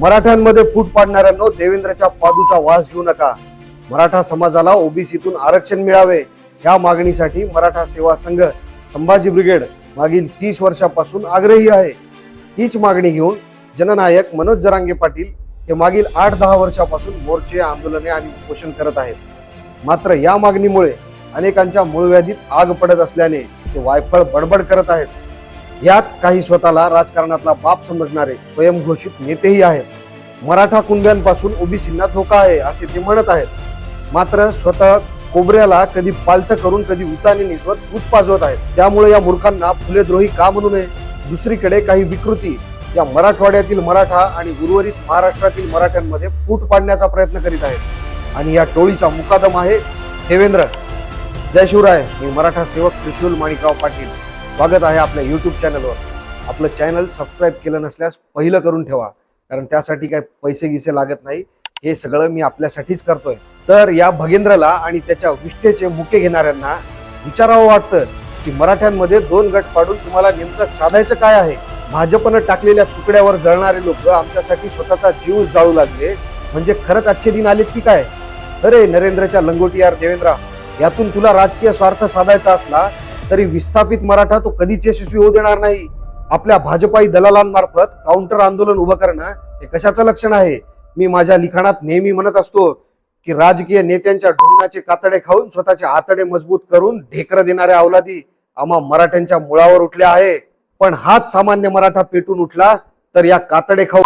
मराठ्यांमध्ये फूट पाडणाऱ्यांनो देवेंद्रच्या पादूचा वास घेऊ नका. मराठा समाजाला ओबीसीतून आरक्षण मिळावे या मागणीसाठी मराठा सेवा संघ संभाजी ब्रिगेड मागील तीस वर्षापासून आग्रही आहे. हीच मागणी घेऊन जननायक मनोज जरांगे पाटील हे मागील आठ दहा वर्षापासून मोर्चे आंदोलने आणि उपोषण करत आहेत. मात्र या मागणीमुळे अनेकांच्या मूळव्याधीत आग पडत असल्याने ते वायफळ बडबड करत आहेत. यात काही स्वतःला राजकारणातला बाप समजणारे स्वयंघोषित नेतेही आहेत. मराठा कुंब्यांपासून ओबीसींना धोका आहे असे ते म्हणत आहेत. मात्र स्वतः कोबऱ्याला कधी पालथ करून कधी उताने निसवत दूध पाजवत आहेत. त्यामुळे या मूर्खांना फुलेद्रोही का म्हणू नये? दुसरीकडे काही विकृती. या मराठवाड्यातील मराठा आणि उर्वरित महाराष्ट्रातील मराठ्यांमध्ये फूट पाडण्याचा प्रयत्न करीत आहेत. आणि या टोळीचा मुकादम आहे. देवेंद्र. जय शिवराय. मी मराठा सेवक त्रिशूल माणिकराव पाटील. स्वागत आहे आपल्या यूट्यूब चॅनलवर आपलं चॅनल सबस्क्राईब केलं नसल्यास पहिलं करून ठेवा कारण त्यासाठी काही पैसे गिसे लागत नाही. हे सगळं मी आपल्यासाठीच करतोय. तर या भगेंद्रला आणि त्याच्या विष्ठेचे मुके घेणाऱ्यांना विचारावं वाटतं की मराठ्यांमध्ये दोन गट पाडून तुम्हाला नेमकं साधायचं काय आहे? भाजपनं टाकलेल्या तुकड्यावर जळणारे लोक आमच्यासाठी स्वतःचा जीव जाळू लागले. म्हणजे खरंच आजचे दिन आलेत की काय? अरे नरेंद्रच्या लंगोटी यार देवेंद्रा यातून तुला राजकीय स्वार्थ साधायचा असला तरी विस्थापित मराठा तो कधीच यशस्वी होऊ देणार नाही. आपल्या भाजपाई दलालांमार्फत काउंटर आंदोलन उभं करणं हे कशाचं लक्षण आहे? मी माझ्या लिखाणात नेहमी म्हणत असतो की राजकीय नेत्यांच्या ढोंगणाचे कातडे खाऊन स्वतःचे आतडे मजबूत करून ढेकर देणाऱ्या अवलादी आम्हा मराठ्यांच्या मुळावर उठल्या आहे. पण हाच सामान्य मराठा पेटून उठला तर या कातडे खाऊ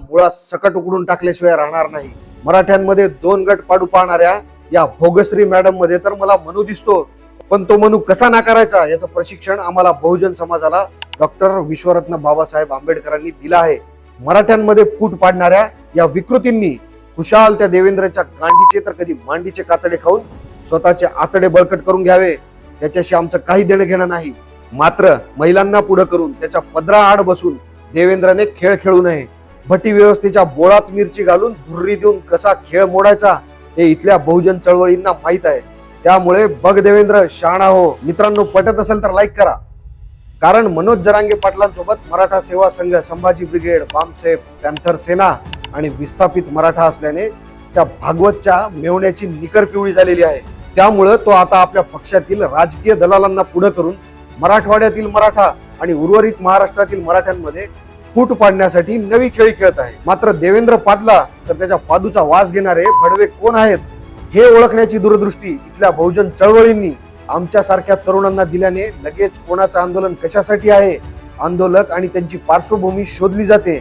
मुळा सकट उकडून टाकल्याशिवाय राहणार नाही. मराठ्यांमध्ये दोन गट पाडू पाहणाऱ्या या भोगश्री मॅडममध्ये तर मला मनू दिसतो. पण तो मनू कसा नाकारायचा याचं प्रशिक्षण आम्हाला बहुजन समाजाला डॉक्टर विश्वरत्न बाबासाहेब आंबेडकरांनी दिलं आहे. मराठ्यांमध्ये फूट पाडणाऱ्या या विकृतींनी खुशाल त्या देवेंद्रच्या गांडीचे तर कधी मांडीचे कातडे खाऊन स्वतःचे आतडे बळकट करून घ्यावे. त्याच्याशी आमचं काही देणं घेणं नाही. मात्र महिलांना पुढे करून त्याच्या पदरा आड बसून देवेंद्रने खेळ खेळू नये. भटी व्यवस्थेच्या बोळात मिरची घालून धुर्री देऊन कसा खेळ मोडायचा हे इथल्या बहुजन चळवळींना माहीत आहे. त्यामुळे बघ देवेंद्र शहाणा हो. मित्रांनो पटत असेल तर लाईक करा. कारण मनोज जरांगे पाटलांसोबत मराठा सेवा संघ संभाजी ब्रिगेड बामसेफ पॅन्थर सेना आणि विस्थापित मराठा असल्याने त्या भागवतच्या मेवण्याची निकर पिवळी झालेली आहे. त्यामुळं तो आता आपल्या पक्षातील राजकीय दलालांना पुढे करून मराठवाड्यातील मराठा आणि उर्वरित महाराष्ट्रातील मराठ्यांमध्ये फूट पाडण्यासाठी नवी खेळी खेळत आहे. मात्र देवेंद्र पादला तर त्याच्या पादूचा वास घेणारे भडवे कोण आहेत? हे ओळखण्याची दूरदृष्टी इथल्या बहुजन चळवळींनी आमच्या सारख्या तरुणांना दिल्याने लगेच कोणाचं आंदोलन कशासाठी आहे? आंदोलक आणि त्यांची पार्श्वभूमी शोधली जाते.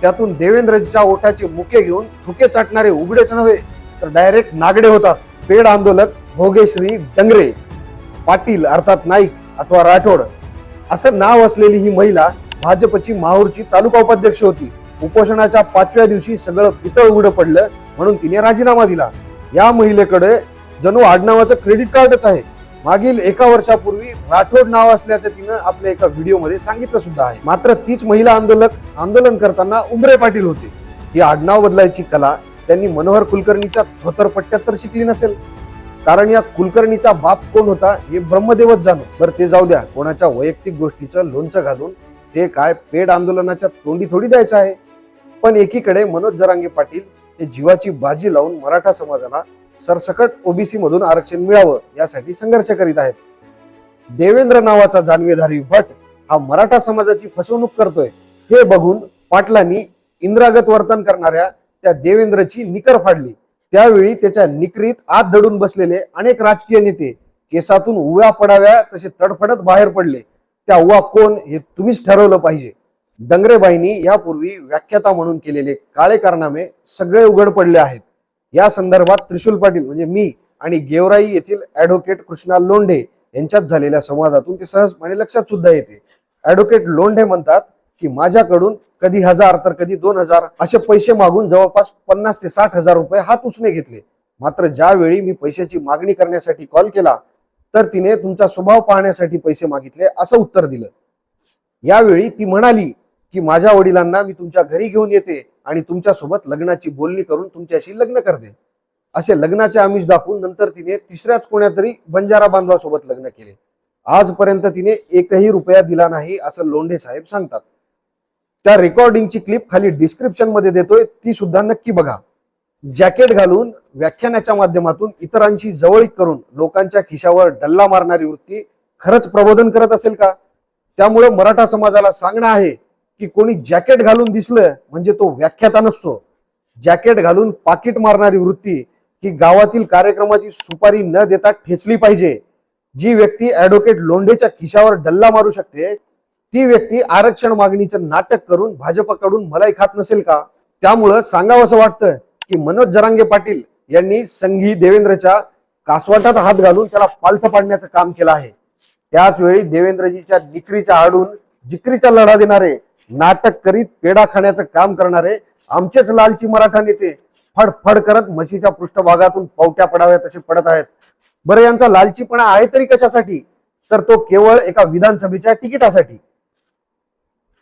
त्यातून देवेंद्रजीच्या ओठाचे मुके घेऊन थुके चाटणारे उघडेच नव्हे तर डायरेक्ट नागडे होतात. पेड आंदोलक भोगेश्री डंगरे पाटील अर्थात नाईक अथवा राठोड. असं नाव असलेली ही महिला भाजपची माहूरची तालुका उपाध्यक्ष होती. उपोषणाच्या पाचव्या दिवशी सगळं पितळ उघडं पडलं म्हणून तिने राजीनामा दिला. या महिलेकडे जणू आडनावाचं क्रेडिट कार्डच आहे. मागील एका वर्षापूर्वी राठोड नाव असल्याचं तिनं आपल्या एका व्हिडिओमध्ये सांगितलं सुद्धा आहे. मात्र तीच महिला आंदोलक आंदोलन करताना उमरे पाटील होते. ही आडनाव बदलायची कला त्यांनी मनोहर कुलकर्णीच्या धोतरपट्ट्यात तर शिकली नसेल. कारण या कुलकर्णीचा बाप कोण होता हे ब्रह्मदेवच जाणो. बरं ते जाऊ द्या. कोणाच्या वैयक्तिक गोष्टीचं लोणचं घालून ते काय पेड आंदोलनाच्या तोंडी थोडी द्यायचं आहे? पण एकीकडे मनोज जरांगे पाटील हे जीवाची बाजी लावून मराठा समाजाला सरसकट ओबीसी मधून आरक्षण मिळावं यासाठी संघर्ष करीत आहेत. देवेंद्र नावाचा जानवेधारी भट हा मराठा समाजाची फसवणूक करतोय. हे बघून पाटलांनी इंद्रागत वर्तन करणाऱ्या त्या देवेंद्रची निकर फाडली. त्यावेळी त्याच्या निकरीत आत दडून बसलेले अनेक राजकीय नेते केसातून उव्या पडाव्या तसे तडफडत बाहेर पडले. त्या उवा कोण हे तुम्हीच ठरवलं पाहिजे. डंगरेबाईंनी यापूर्वी व्याख्याता म्हणून केलेले काळे कारनामे सगळे उघड पडले आहेत. या संदर्भात त्रिशूल पाटील म्हणजे मी आणि गेवराई येथील ऍडव्होकेट कृष्णा लोंढे यांच्यात झालेल्या संवादातून ते सहजपणे लक्षात सुद्धा येते. ऍडव्होकेट लोंढे म्हणतात की माझ्याकडून कधी हजार तर कधी दोन हजार असे पैसे मागून जवळपास पन्नास ते साठ हजार रुपये हात उसने घेतले. मात्र ज्यावेळी मी पैशाची मागणी करण्यासाठी कॉल केला तर तिने तुमचा स्वभाव पाहण्यासाठी पैसे मागितले असं उत्तर दिलं. यावेळी ती म्हणाली की माझ्या वडिलांना मी तुमच्या घरी घेऊन येते आणि तुमच्यासोबत लग्नाची बोलणी करून तुमच्याशी लग्न करते. असे लग्नाचे आमिष दाखवून नंतर तिने तिसऱ्याच कोण्यातरी बंजारा बांधवासोबत लग्न केले. आजपर्यंत तिने एकही रुपया दिला नाही असं लोंढे साहेब सांगतात. त्या रेकॉर्डिंगची क्लिप खाली डिस्क्रिप्शनमध्ये देतोय ती सुद्धा नक्की बघा. जॅकेट घालून व्याख्यानाच्या माध्यमातून इतरांशी जवळीक करून लोकांच्या खिशावर डल्ला मारणारी वृत्ती खरंच प्रबोधन करत असेल का? त्यामुळे मराठा समाजाला सांगणं आहे की कोणी जॅकेट घालून दिसलं म्हणजे तो व्याख्याता नसतो. जॅकेट घालून पाकिट मारणारी वृत्ती ही गावातील कार्यक्रमाची सुपारी न देता ठेचली पाहिजे. जी व्यक्ती ऍडव्होकेट लोंढेच्या खिशावर डल्ला मारू शकते ती व्यक्ती आरक्षण मागणीचं नाटक करून भाजपकडून मलाई खात नसेल का? त्यामुळं सांगावं असं वाटतं की मनोज जरांगे पाटील यांनी संघी देवेंद्रच्या कासवाटात हात घालून त्याला पालथ पाडण्याचं काम केलं आहे. त्याच वेळी देवेंद्रजीच्या निकरीच्या आडून जिकरीचा लढा देणारे नाटक करीत पेढा खाण्याचं काम करणारे आमचेच लालची मराठा नेते फडफड करत म्हशीच्या पृष्ठभागातून पावट्या पडाव्या तसे पडत आहेत. बरं यांचा लालचीपणा आहे तरी कशासाठी? तर तो केवळ एका विधानसभेच्या तिकिटासाठी.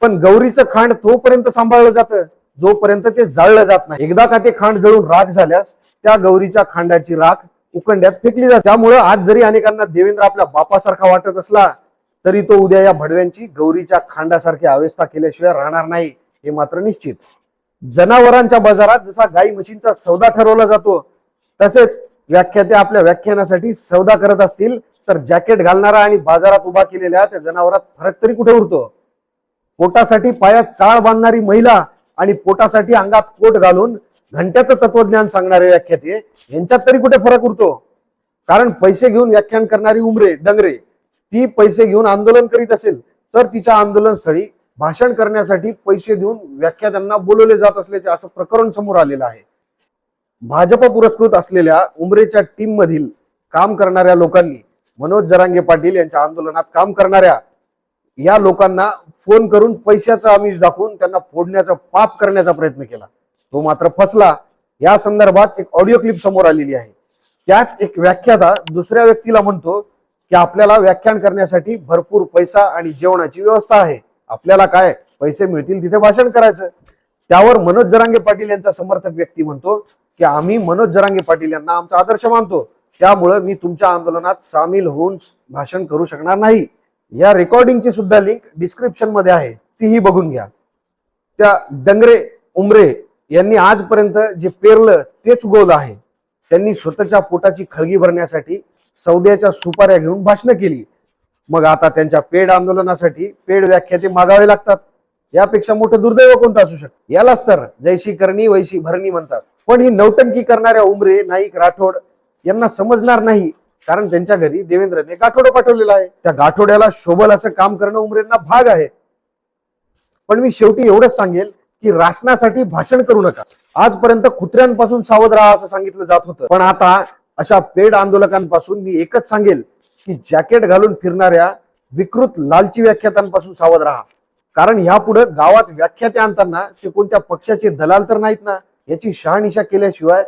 पण गौरीचं खांड तोपर्यंत सांभाळलं जातं जोपर्यंत ते जाळलं जात नाही. एकदा का ते खांड जळून राख झाल्यास त्या गौरीच्या खांडाची राख उकंड्यात फेकली जाते. त्यामुळं आज जरी अनेकांना देवेंद्र आपल्या बापासारखा वाटत असला तरी तो उद्या या भडव्यांची गौरीच्या खांडासारखी अवस्था केल्याशिवाय राहणार नाही हे मात्र निश्चित. जनावरांच्या बाजारात जसा गाई म्हशींचा सौदा ठरवला जातो तसेच व्याख्याते आपल्या व्याख्यानासाठी सौदा करत असतील तर जॅकेट घालणारा आणि बाजारात उभा केलेल्या त्या जनावरात फरक तरी कुठे उरतो? पोटासाठी पायात चाळ बांधणारी महिला आणि पोटासाठी अंगात कोट घालून घंट्याचं तत्वज्ञान सांगणारे व्याख्याते यांच्यात तरी कुठे फरक उरतो? कारण पैसे घेऊन व्याख्यान करणारी उमरे डंगरे ती पैसे घेऊन आंदोलन करीत असेल तर तिच्या आंदोलन स्थळी भाषण करण्यासाठी पैसे देऊन व्याख्या त्यांना बोलवले जात असल्याचे असं प्रकरण समोर आलेलं आहे. भाजप पुरस्कृत असलेल्या उमरेच्या टीम मधील काम करणाऱ्या लोकांनी मनोज जरांगे पाटील यांच्या आंदोलनात काम करणाऱ्या या लोकांना फोन करून पैशाचं आमिष दाखवून त्यांना फोडण्याचा पाप करण्याचा प्रयत्न केला. तो मात्र फसला. या संदर्भात एक ऑडिओ क्लिप समोर आलेली आहे. त्यात एक व्याख्याता दुसऱ्या व्यक्तीला म्हणतो की आपल्याला व्याख्यान करण्यासाठी भरपूर पैसा आणि जेवणाची व्यवस्था आहे. आपल्याला काय? पैसे मिळतील तिथे भाषण करायचं. त्यावर मनोज जरांगे पाटील यांचा समर्थक व्यक्ती म्हणतो की आम्ही मनोज जरांगे पाटील यांना आमचा आदर्श मानतो. त्यामुळं मी तुमच्या आंदोलनात सामील होऊन भाषण करू शकणार नाही. या रेकॉर्डिंगची सुद्धा लिंक डिस्क्रिप्शनमध्ये आहे. तीही बघून घ्या. त्या डंगरे उमरे यांनी आजपर्यंत जे पेरलं तेच उगवलं आहे. त्यांनी स्वतःच्या पोटाची खळगी भरण्यासाठी सौद्याच्या सुपाऱ्या घेऊन भाषणं केली. मग आता त्यांच्या पेड आंदोलनासाठी पेड व्याख्याते मागावे लागतात. यापेक्षा मोठं दुर्दैव कोणतं असू शकतं? यालाच तर जैशी करणी वैशी भरणी म्हणतात. पण ही नौटंकी करणाऱ्या उमरे नाईक राठोड यांना समजणार नाही. कारण त्यांच्या घरी देवेंद्रने गाठोडं पाठवलेलं आहे. त्या गाठोड्याला शोभल असं काम करणं उमरेंना भाग आहे. पण मी शेवटी एवढंच सांगेल की राशनासाठी भाषण करू नका. आजपर्यंत कुत्र्यांपासून सावध राहा असं सांगितलं जात होतं. पण आता अशा पेड आंदोलकांपासून मी एकच सांगेल की जॅकेट घालून फिरणाऱ्या विकृत लालची व्याख्यातांपासून सावध राहा. कारण ह्यापुढे गावात व्याख्याते आणताना ते कोणत्या पक्षाचे दलाल तर नाहीत ना याची शहानिशा केल्याशिवाय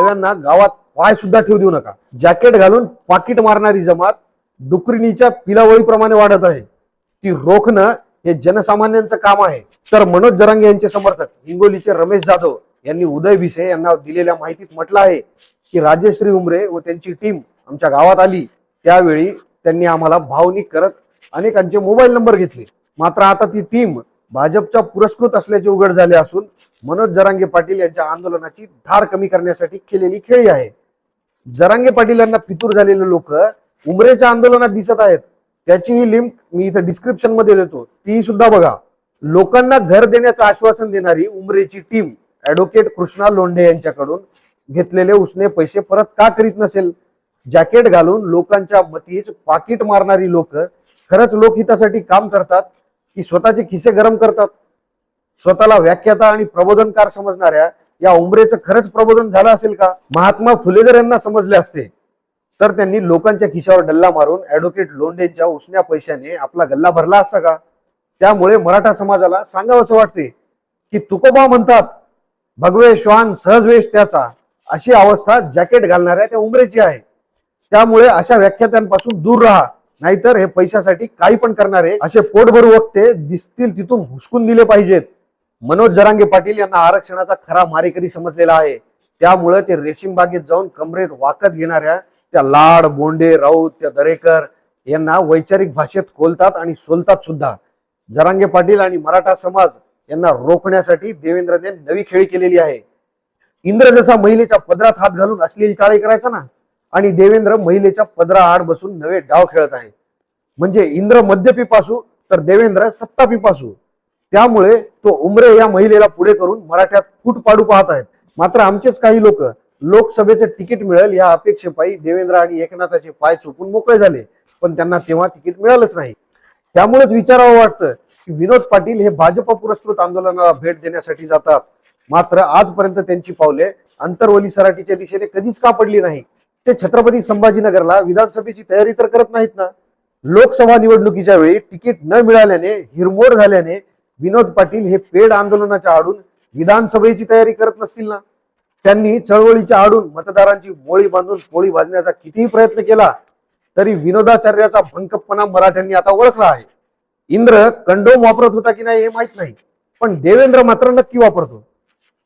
गावात पाय सुद्धा ठेवू देऊ नका. जॅकेट घालून पाकिट मारणारी जमात डुकरिणीच्या पिलावळीप्रमाणे वाढत आहे. ती रोखणं हे जनसामान्यांचं काम आहे. तर मनोज जरांगे यांचे समर्थक हिंगोलीचे रमेश जाधव यांनी उदय भिसे यांना दिलेल्या माहितीत म्हटलं आहे. की राजेश्री उमरे व त्यांची टीम आमच्या गावात आली त्यावेळी त्यांनी आम्हाला भावनिक करत अनेकांचे मोबाईल नंबर घेतले. मात्र आता ती टीम भाजपच्या पुरस्कृत असल्याचे उघड झाले असून मनोज जरांगे पाटील यांच्या आंदोलनाची धार कमी करण्यासाठी केलेली खेळी आहे. जरांगे पाटील यांना पितूर झालेले लोक उमरेच्या आंदोलनात दिसत आहेत. त्याचीही लिंक मी इथं डिस्क्रिप्शनमध्ये देतो. ती सुद्धा बघा. लोकांना घर देण्याचं आश्वासन देणारी उमरेची टीम ऍडव्होकेट कृष्णा लोंढे यांच्याकडून घेतलेले उसने पैसे परत का करीत नसेल? जॅकेट घालून लोकांच्या मतीच पाकिट मारणारी लोक खरंच लोकहितासाठी काम करतात की स्वतःचे खिसे गरम करतात? स्वतःला व्याख्याता आणि प्रबोधनकार समजणाऱ्या या उमरेचं खरंच प्रबोधन झालं असेल का? महात्मा फुले जर यांना समजले असते. तर त्यांनी लोकांच्या खिशावर डल्ला मारून ऍडव्होकेट लोंढेंच्या उसण्या पैशाने आपला गल्ला भरला असता का? त्यामुळे मराठा समाजाला सांगावं असं वाटते की तुकोबा म्हणतात भगवे श्वान सहजवेश त्याचा. अशी अवस्था जॅकेट घालणाऱ्या त्या उमरेची आहे. त्यामुळे अशा व्याख्यात्यांपासून दूर राहा. नाहीतर हे पैशासाठी काही पण करणारे असे पोटभरू वक्ते दिसतील तिथून हुसकून दिले पाहिजेत. मनोज जरांगे पाटील यांना आरक्षणाचा खरा मारेकरी समजलेला आहे. त्यामुळे ते रेशीम बागेत जाऊन कमरेत वाकत घेणाऱ्या त्या लाड बोंडे राऊत त्या दरेकर यांना वैचारिक भाषेत खोलतात आणि सोलतात सुद्धा. जरांगे पाटील आणि मराठा समाज यांना रोखण्यासाठी देवेंद्रने नवी खेळी केलेली आहे. इंद्र जसा महिलेच्या पदरात हात घालून अश्लील चाळे करायचा ना आणि देवेंद्र महिलेच्या पदरा आड बसून नवे डाव खेळत आहे. म्हणजे इंद्र मद्यपीपासू तर देवेंद्र सत्तापीपासू. त्यामुळे तो उमरे या महिलेला पुढे करून मराठ्यात फूट पाडू पाहत आहेत. मात्र आमचेच काही लोक लोकसभेचे तिकीट मिळेल या अपेक्षेपायी देवेंद्र आणि एकनाथाचे पाय चुकून मोकळे झाले. पण त्यांना तेव्हा तिकीट मिळालंच नाही. त्यामुळेच विचारावं वाटतं की विनोद पाटील हे भाजप पुरस्कृत आंदोलनाला भेट देण्यासाठी जातात. मात्र आजपर्यंत त्यांची पावले अंतरवली सराटीच्या दिशेने कधीच का पडली नाही? ते छत्रपती संभाजीनगरला विधानसभेची तयारी तर करत नाहीत ना? लोकसभा निवडणुकीच्या वेळी तिकीट न मिळाल्याने हिरमोड झाल्याने विनोद पाटील हे पेड आंदोलनाच्या आडून विधानसभेची तयारी करत नसतील ना? त्यांनी चळवळीच्या आडून मतदारांची मोळी बांधून पोळी भाजण्याचा कितीही प्रयत्न केला तरी विनोदाचार्याचा भंकपणा मराठ्यांनी आता ओळखला आहे. इंद्र कंडोम वापरत होता की नाही हे माहीत नाही पण देवेंद्र मात्र नक्की वापरतो.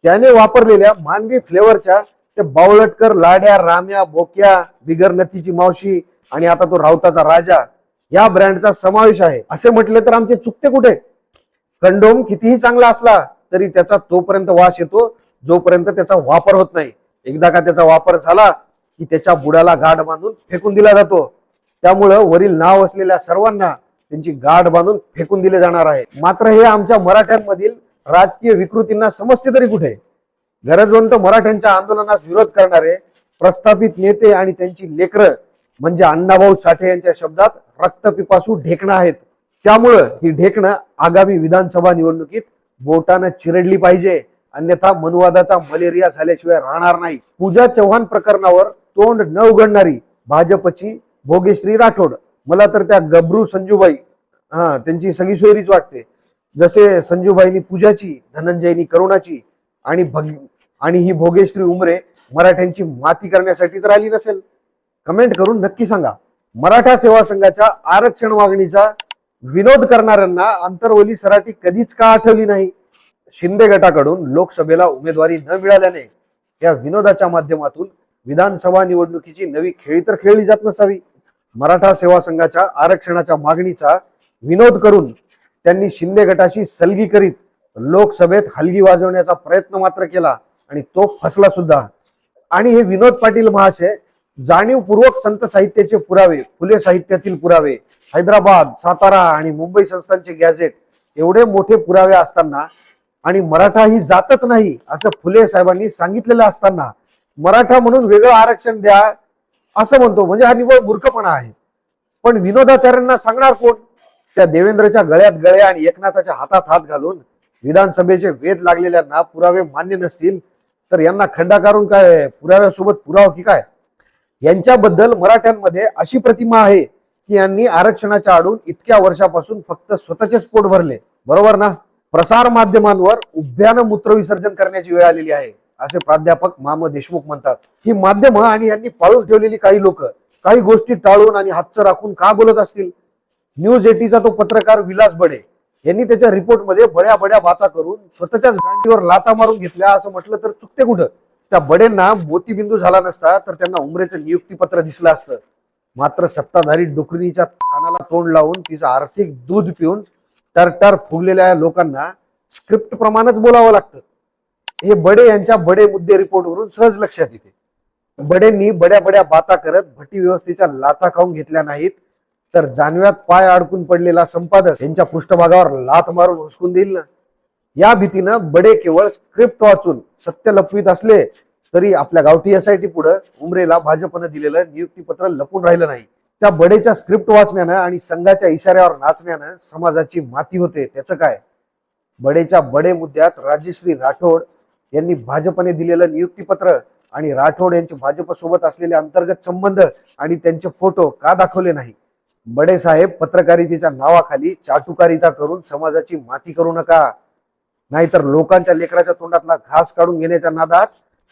त्याने वापरलेल्या मानवी फ्लेवरच्या ते बावळटकर लाड्या राम्या बोक्या बिगर नथीची मावशी आणि आता तो राऊताचा राजा या ब्रँडचा समावेश आहे. असे म्हटले तर आमचे चुकते कुठे? कंडोम कितीही चांगला असला तरी त्याचा तोपर्यंत वास येतो जोपर्यंत त्याचा वापर होत नाही. एकदा का त्याचा वापर झाला की त्याच्या बुडाला गाठ बांधून फेकून दिला जातो. त्यामुळं वरील नाव असलेल्या सर्वांना त्यांची गाठ बांधून फेकून दिले जाणार आहे. मात्र हे आमच्या मराठ्यांमधील राजकीय विकृतींना समजते तरी कुठे? गरजवंत मराठ्यांच्या आंदोलनास विरोध करणारे प्रस्थापित नेते आणि त्यांची लेकरं म्हणजे अण्णाभाऊ साठे यांच्या शब्दात रक्तपिपासू ढेकणं आहेत. त्यामुळं ही ढेकणं आगामी विधानसभा निवडणुकीत बोटानं चिरडली पाहिजे. अन्यथा मनुवादाचा मलेरिया झाल्याशिवाय राहणार नाही. पूजा चव्हाण प्रकरणावर तोंड न उघडणारी भाजपची भोगेश्री राठोड. मला तर त्या गबरू संजूबाई हा त्यांची सगळी सोयरीच वाटते. जसे संजूबाईंनी पूजाची धनंजयनी करुणाची आणि भग आणि ही भोगेश्री उमरे मराठ्यांची माती करण्यासाठी तर आली नसेल. कमेंट करून नक्की सांगा. मराठा सेवा संघाच्या आरक्षण मागणीचा विनोद करणाऱ्यांना अंतरवली सराटी कधीच का आठवली नाही? शिंदे गटाकडून लोकसभेला उमेदवारी न मिळाल्याने या विनोदाच्या माध्यमातून विधानसभा निवडणुकीची नवी खेळी तर खेळली जात नसावी. मराठा सेवा संघाच्या आरक्षणाच्या मागणीचा विनोद करून त्यांनी शिंदे गटाशी सलगी करीत लोकसभेत हलगी वाजवण्याचा प्रयत्न मात्र केला आणि तो फसला सुद्धा. आणि हे विनोद पाटील महाशय जाणीवपूर्वक संत साहित्याचे पुरावे फुले साहित्यातील पुरावे हैदराबाद सातारा आणि मुंबई संस्थांचे गॅझेट एवढे मोठे पुरावे असताना आणि मराठा ही जातच नाही असं फुले साहेबांनी सांगितलेलं असताना मराठा म्हणून वेगळं आरक्षण द्या असं म्हणतो. म्हणजे हा निव्वळ मूर्खपणा आहे. पण विनोदाचार्यांना सांगणार कोण? त्या देवेंद्रच्या गळ्यात गळे आणि एकनाथाच्या हातात हात घालून विधानसभेचे वेध लागलेल्यांना पुरावे मान्य नसतील तर यांना खड्डा काढून काय पुराव्यासोबत पुरावा की काय? यांच्याबद्दल मराठ्यांमध्ये अशी प्रतिमा आहे की यांनी आरक्षणाच्या आडून इतक्या वर्षापासून फक्त स्वतःचेच पोट भरले. बरोबर ना? प्रसार माध्यमांवर उभ्यानं मूत्रविसर्जन करण्याची वेळ आलेली आहे असे प्राध्यापक माम देशमुख म्हणतात. ही माध्यमं आणि यांनी पाळून ठेवलेली काही लोक काही गोष्टी टाळून आणि हातचं राखून का बोलत असतील? न्यूज एटीचा तो पत्रकार विलास बडे यांनी त्याच्या रिपोर्टमध्ये बड्या बड्या वाता करून स्वतःच्याच गांडीवर लाता मारून घेतल्या असं म्हटलं तर चुकते कुठं? त्या बडेंना मोतीबिंदू झाला नसता तर त्यांना उमरेचं नियुक्तीपत्र दिसलं असतं. मात्र सत्ताधारी डुकरीच्या कानाला तोंड लावून तिचं आर्थिक दूध पिऊन टरटर फुगलेल्या लोकांना स्क्रिप्ट प्रमाणच बोलावं लागतं. हे बडे यांच्या बडे मुद्दे रिपोर्टवरून सहज लक्षात येते. बडेंनी बड्या बड्या बाता करत भट्टी व्यवस्थेच्या लाथा खाऊन घेतल्या नाहीत. तर जानव्यात पाय अडकून पडलेला संपादक यांच्या पृष्ठभागावर लात मारून हुसकून देईल ना? या भीतीनं बडे केवळ स्क्रिप्ट वाचून सत्य लपवीत असले तरी आपल्या गावठी एसआयटी पुढे उमरेला भाजपनं दिलेलं नियुक्तीपत्र लपून राहिलं नाही. त्या बडेच्या स्क्रिप्ट वाचण्यानं आणि संघाच्या इशाऱ्यावर नाचण्यानं समाजाची माती होते. त्याचं काय? बडेच्या बडे मुद्द्यात राजश्री राठोड यांनी भाजपने दिलेलं नियुक्तीपत्र आणि राठोड यांचे भाजपसोबत असलेले अंतर्गत संबंध आणि त्यांचे फोटो का दाखवले नाही बडे साहेब पत्रकारितेच्या नावाखाली चाटुकारिता करून समाजाची माती करू नका. नाहीतर लोकांच्या लेकराच्या तोंडातला घास काढून घेण्याच्या नादात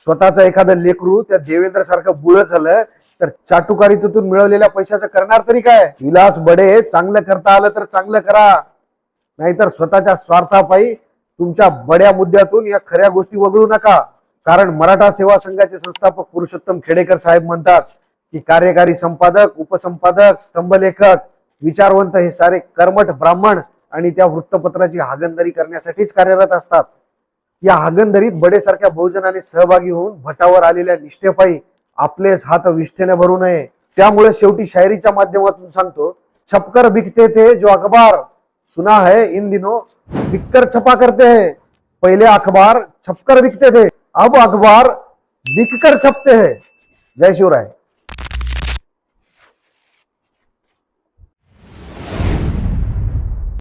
स्वतःचं एखादं लेकरू त्या देवेंद्र सारखं बुळ झालं तर चाटुकारितून मिळवलेल्या पैशाचं करणार तरी काय? विलास बडे चांगलं करता आलं तर चांगलं करा. नाहीतर स्वतःच्या स्वार्थापायी तुमच्या बड्या मुद्द्यातून या खऱ्या गोष्टी वगळू नका. कारण मराठा सेवा संघाचे संस्थापक पुरुषोत्तम खेडेकर साहेब म्हणतात की कार्यकारी संपादक उपसंपादक स्तंभलेखक विचारवंत हे सारे कर्मठ ब्राह्मण आणि त्या वृत्तपत्राची हागंदरी करण्यासाठीच कार्यरत असतात. या हागंदरीत बडेसारख्या बहुजनाने सहभागी होऊन भटावर आलेल्या निष्ठेपायी आपलेच हात विष्ठेने भरू नये. त्यामुळे शेवटी शायरीच्या माध्यमातून सांगतो छपकर बिकते थे जो अखबार सुना है इन दिनों बिककर छपा करते हैं. पहले अखबार छपकर बिकते थे अब अखबार बिककर छपते हैं. जय शिवराय.